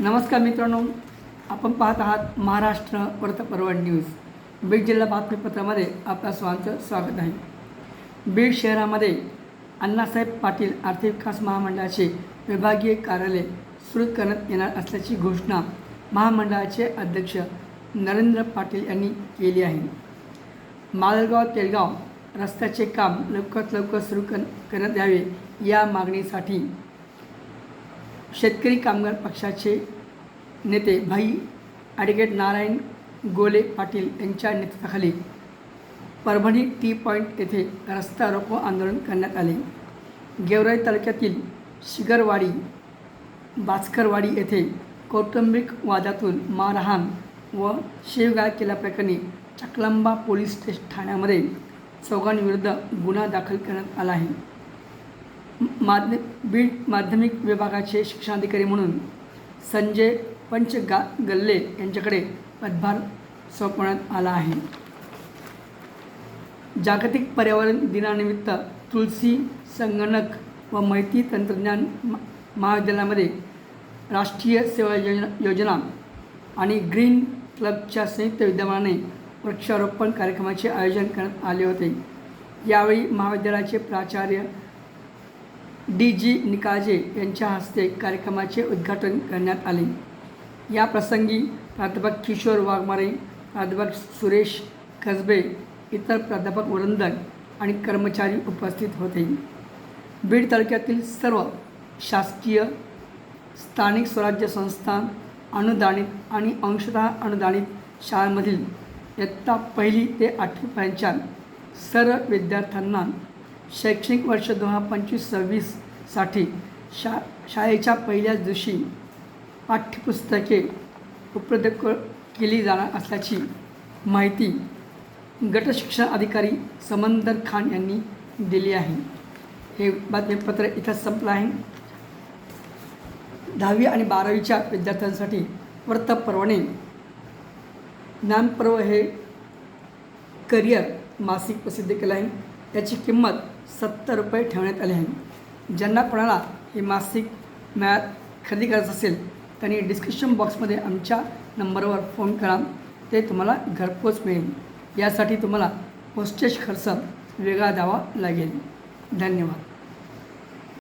नमस्कार मित्रांनो आपण पाहत आहात महाराष्ट्र वर्तपर्व न्यूज. बीड जिल्हा बातमीपत्रामध्ये आपल्या सर्वांचं स्वागत आहे. बीड शहरामध्ये अण्णासाहेब पाटील आर्थिक विकास महामंडळाचे विभागीय कार्यालय सुरू करण्यात येणार असल्याची घोषणा महामंडळाचे अध्यक्ष नरेंद्र पाटील यांनी केली आहे. मालगाव तेलगाव रस्त्याचे काम लवकरात लवकर सुरू कर करण्यात यावे या मागणीसाठी शेतकरी कामगार पक्षाचे नेते भाई ॲडव्होकेट नारायण गोले पाटील यांच्या नेतृत्वाखाली परभणी टी पॉईंट येथे रस्ता रोको आंदोलन करण्यात आले. गेवराई तालुक्यातील शिगरवाडी बाचकरवाडी येथे कौटुंबिक वादातून मारहाण व शेवगाळ केल्याप्रकरणी चकलंबा पोलीस स्टेशन ठाण्यामध्ये चौघांविरुद्ध गुन्हा दाखल करण्यात आला आहे. माध्य बीड माध्यमिक विभागाचे शिक्षणाधिकारी म्हणून संजय पंचगा गल्ले यांच्याकडे पदभार सोपवण्यात आला आहे. जागतिक पर्यावरण दिनानिमित्त तुलसी संगणक व माहिती तंत्रज्ञान म- महाविद्यालयामध्ये राष्ट्रीय सेवा योजना योजना आणि ग्रीन क्लबच्या संयुक्त विद्यमाने वृक्षारोपण कार्यक्रमाचे आयोजन करण्यात आले होते. यावेळी महाविद्यालयाचे प्राचार्य डी जी निकाजे यांच्या हस्ते कार्यक्रमाचे उद्घाटन करण्यात आले. या प्रसंगी प्राध्यापक किशोर वाघमारे प्राध्यापक सुरेश कसबे इतर प्राध्यापक वरंदर आणि कर्मचारी उपस्थित होते. बीड तालुक्यातील सर्व शासकीय स्थानिक स्वराज्य संस्था अनुदानित आणि अंशतः अनुदानित शाळांमधील इयत्ता पहिली ते आठवीपर्यंतच्या सर्व विद्यार्थ्यांना शैक्षणिक वर्ष दोन हजार पंचवीस सव्वीससाठी शा शाळेच्या पहिल्याच दिवशी पाठ्यपुस्तके उपलब्ध क केली जाणार असल्याची माहिती गटशिक्षण अधिकारी समंदर खान यांनी दिली आहे. हे बातमीपत्र इथं संपलं आहे. दहावी आणि बारावीच्या विद्यार्थ्यांसाठी वृत्तपर्वणे ज्ञानपर्व हे करिअर मासिक प्रसिद्ध केलं आहे. त्याची किंमत सत्तर रुपये ठेवण्यात आली आहे. ज्यांना कोणाला हे मासिक मॅथ खरेदी करायचं असेल त्यांनी डिस्क्रिप्शन बॉक्समध्ये आमच्या नंबरवर फोन करा. ते तुम्हाला घरपोच मिळेल. यासाठी तुम्हाला पोस्टेज खर्च वेगळा द्यावा लागेल. धन्यवाद.